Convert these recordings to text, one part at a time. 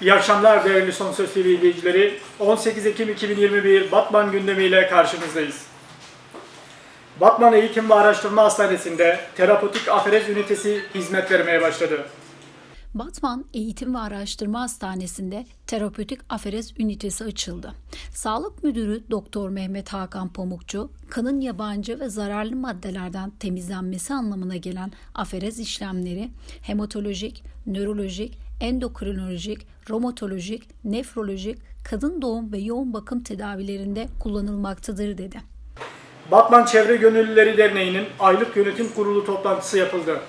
İyi akşamlar değerli Son Söz TV izleyicileri. 18 Ekim 2021 Batman gündemiyle karşınızdayız. Batman Eğitim ve Araştırma Hastanesi'nde terapötik aferez ünitesi hizmet vermeye başladı. Batman Eğitim ve Araştırma Hastanesi'nde terapötik aferez ünitesi açıldı. Sağlık Müdürü Doktor Mehmet Hakan Pamukçu, kanın yabancı ve zararlı maddelerden temizlenmesi anlamına gelen aferez işlemleri hematolojik, nörolojik, endokrinolojik, romatolojik, nefrolojik, kadın doğum ve yoğun bakım tedavilerinde kullanılmaktadır dedi. Batman Çevre Gönüllüleri Derneği'nin aylık yönetim kurulu toplantısı yapıldı.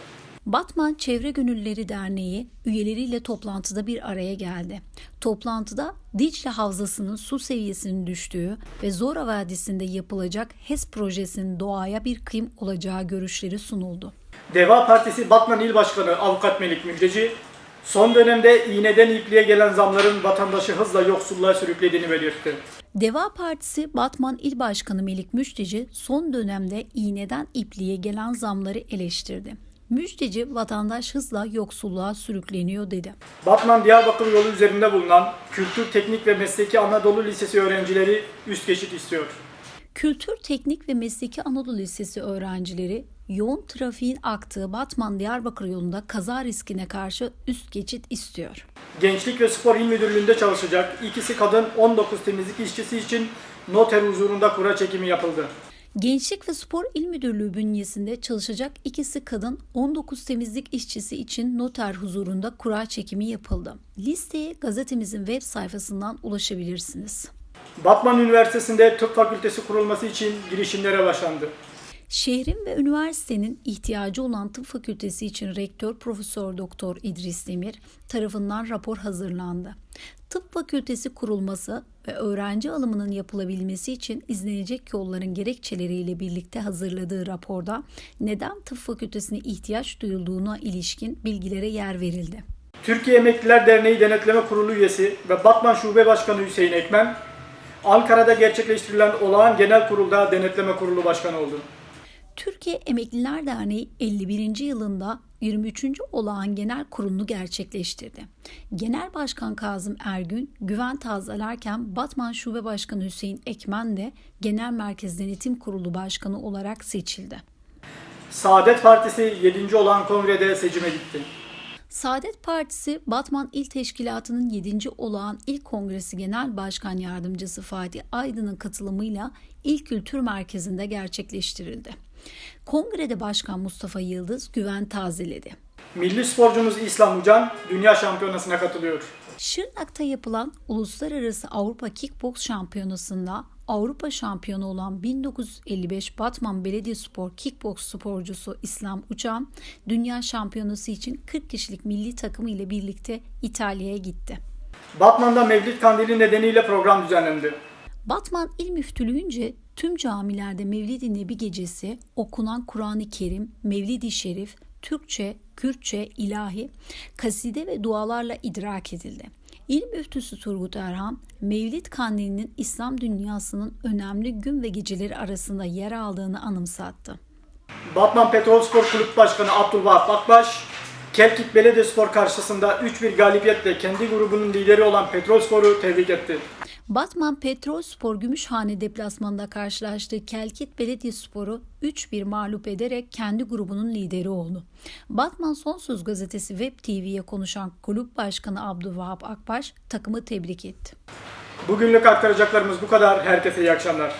Batman Çevre Gönüllüleri Derneği üyeleriyle toplantıda bir araya geldi. Toplantıda Dicle Havzası'nın su seviyesinin düştüğü ve Zora Vadisi'nde yapılacak HES projesinin doğaya bir kıyım olacağı görüşleri sunuldu. Deva Partisi Batman İl Başkanı Avukat Melik Müjdeci, son dönemde iğneden ipliğe gelen zamların vatandaşı hızla yoksulluğa sürüklediğini belirtti. Deva Partisi Batman İl Başkanı Melik Müjdeci son dönemde iğneden ipliğe gelen zamları eleştirdi. Müjdeci vatandaş hızla yoksulluğa sürükleniyor dedi. Batman Diyarbakır yolu üzerinde bulunan Kültür Teknik ve Mesleki Anadolu Lisesi öğrencileri üst geçit istiyor. Kültür Teknik ve Mesleki Anadolu Lisesi öğrencileri yoğun trafiğin aktığı Batman Diyarbakır yolunda kaza riskine karşı üst geçit istiyor. Gençlik ve Spor İl Müdürlüğü'nde çalışacak ikisi kadın 19 temizlik işçisi için noter huzurunda kura çekimi yapıldı. Gençlik ve Spor İl Müdürlüğü bünyesinde çalışacak ikisi kadın 19 temizlik işçisi için noter huzurunda kura çekimi yapıldı. Listeye gazetemizin web sayfasından ulaşabilirsiniz. Batman Üniversitesi'nde tıp fakültesi kurulması için girişimlere başlandı. Şehrin ve üniversitenin ihtiyacı olan tıp fakültesi için rektör Profesör Doktor İdris Demir tarafından rapor hazırlandı. Tıp fakültesi kurulması ve öğrenci alımının yapılabilmesi için izlenecek yolların gerekçeleriyle birlikte hazırladığı raporda neden tıp fakültesine ihtiyaç duyulduğuna ilişkin bilgilere yer verildi. Türkiye Emekliler Derneği Denetleme Kurulu üyesi ve Batman Şube Başkanı Hüseyin Ekmen, Ankara'da gerçekleştirilen olağan genel kurulda denetleme kurulu başkanı oldu. Türkiye Emekliler Derneği 51. yılında 23. olağan genel kurulunu gerçekleştirdi. Genel Başkan Kazım Ergün güven tazelerken Batman Şube Başkanı Hüseyin Ekmen de Genel Merkez Denetim Kurulu Başkanı olarak seçildi. Saadet Partisi 7. olan kongrede seçime gitti. Saadet Partisi Batman İl Teşkilatı'nın 7. olağan İl Kongresi Genel Başkan Yardımcısı Fatih Aydın'ın katılımıyla İl Kültür Merkezi'nde gerçekleştirildi. Kongrede Başkan Mustafa Yıldız güven tazeledi. Milli sporcumuz İslam Ucan dünya şampiyonasına katılıyor. Şırnak'ta yapılan Uluslararası Avrupa Kickboks Şampiyonası'nda Avrupa şampiyonu olan 1955 Batman Belediyespor Kickboks sporcusu İslam Uçan, dünya şampiyonası için 40 kişilik milli takımı ile birlikte İtalya'ya gitti. Batman'da Mevlid Kandili nedeniyle program düzenlendi. Batman İl Müftülüğünce tüm camilerde Mevlid-i Nebi gecesi okunan Kur'an-ı Kerim, Mevlid-i Şerif, Türkçe, Kürtçe, ilahi, kaside ve dualarla idrak edildi. İl müftüsü Turgut Erhan, Mevlid Kandili'nin İslam dünyasının önemli gün ve geceleri arasında yer aldığını anımsattı. Batman Petrol Spor Kulüp Başkanı Abdülvahap Akbaş, Kelkit Belediyespor karşısında 3-1 galibiyetle kendi grubunun lideri olan Petrol Spor'u tebrik etti. Batman Petrol Spor Gümüşhane deplasmanında karşılaştığı Kelkit Belediyespor'u 3-1 mağlup ederek kendi grubunun lideri oldu. Batman Son Söz gazetesi Web TV'ye konuşan kulüp başkanı Abdülvahap Akbaş takımı tebrik etti. Bugünlük aktaracaklarımız bu kadar. Herkese iyi akşamlar.